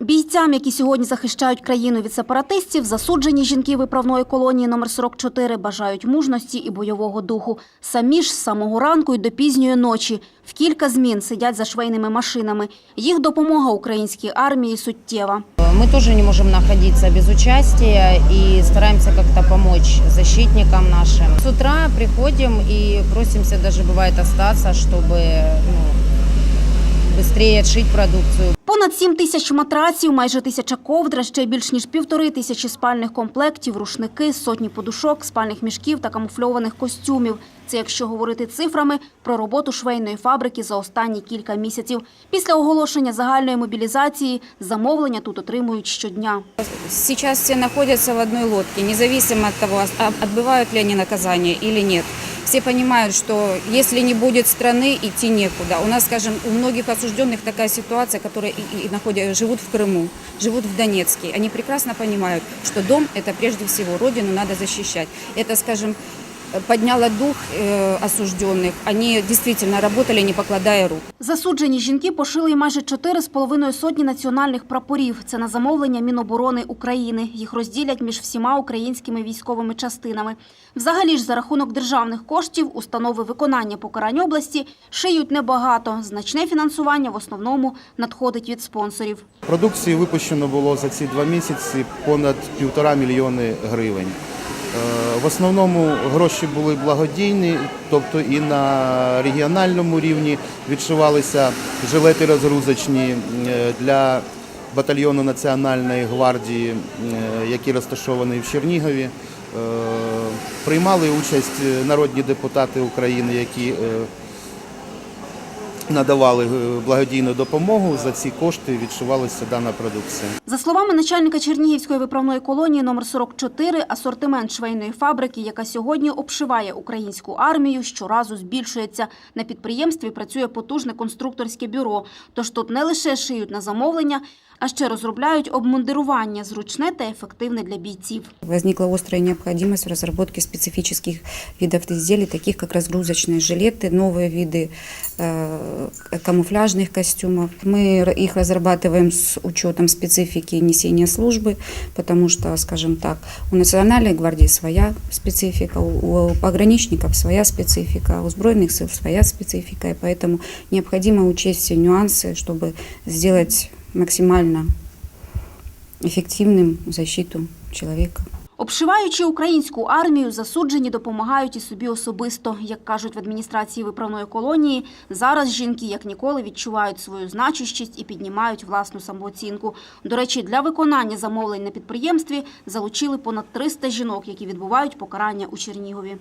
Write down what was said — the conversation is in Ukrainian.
Бійцям, які сьогодні захищають країну від сепаратистів, засуджені жінки виправної колонії номер 44 бажають мужності і бойового духу. Самі ж з самого ранку й до пізньої ночі в кілька змін сидять за швейними машинами. Їх допомога українській армії суттєва. Мы тоже не можем находиться без участия и стараемся как-то помочь защитникам нашим. С утра приходим и просимся даже бывает остаться, чтобы ну, быстрее отшить продукцию. Понад 7 тисяч матраців, майже тисяча ковдр, ще більш ніж півтори тисячі спальних комплектів, рушники, сотні подушок, спальних мішків та камуфльованих костюмів. Це якщо говорити цифрами про роботу швейної фабрики за останні кілька місяців. Після оголошення загальної мобілізації замовлення тут отримують щодня. Сейчас все находятся в одной лодке, независимо от того, отбывают ли они наказание или нет Все понимают, что если не будет страны, идти некуда. У нас, скажем, у многих осужденных такая ситуация, которые и, и находят, живут в Крыму, живут в Донецке. Они прекрасно понимают, что дом – это прежде всего, родину надо защищать. Это, скажем, подняло дух э, осужденных. Они действительно работали, не покладая рук. Засуджені жінки пошили майже 4,5 сотні національних прапорів. Це на замовлення Міноборони України. Їх розділять між всіма українськими військовими частинами. Взагалі ж за рахунок державних коштів установи виконання покарань області шиють небагато. Значне фінансування в основному надходить від спонсорів. Продукції випущено було за ці два місяці понад півтора мільйони гривень. Е, В основному гроші були благодійні, тобто і на регіональному рівні відшивалися жилети розгрузочні е, для батальйону Національної гвардії, який які розташовані в Чернігові. Е, Приймали участь е, народні депутати України, які е, надавали е, благодійну допомогу. За ці кошти відшивалася дана продукція. За словами начальника Чернігівської виправної колонії номер 44, асортимент швейної фабрики, яка сьогодні обшиває українську армію, щоразу збільшується. На підприємстві працює потужне конструкторське бюро. Тож тут не лише шиють на замовлення, а ще розробляють обмундирування зручне та ефективне для бійців. Возникла острая необходимость в разработке специфических видов изделий, таких как разгрузочные жилеты, новые виды э, камуфляжных костюмов. Мы их разрабатываем с учетом специфики несения службы, потому что, скажем так, у Национальной гвардии своя специфика, у пограничников своя специфика, у сбройных сил своя специфика, и поэтому необходимо учесть все нюансы, чтобы сделать максимально эффективным защиту человека. Обшиваючи українську армію, засуджені допомагають і собі особисто. Як кажуть в адміністрації виправної колонії, зараз жінки як ніколи відчувають свою значущість і піднімають власну самооцінку. До речі, для виконання замовлень на підприємстві залучили понад 300 жінок, які відбувають покарання у Чернігові.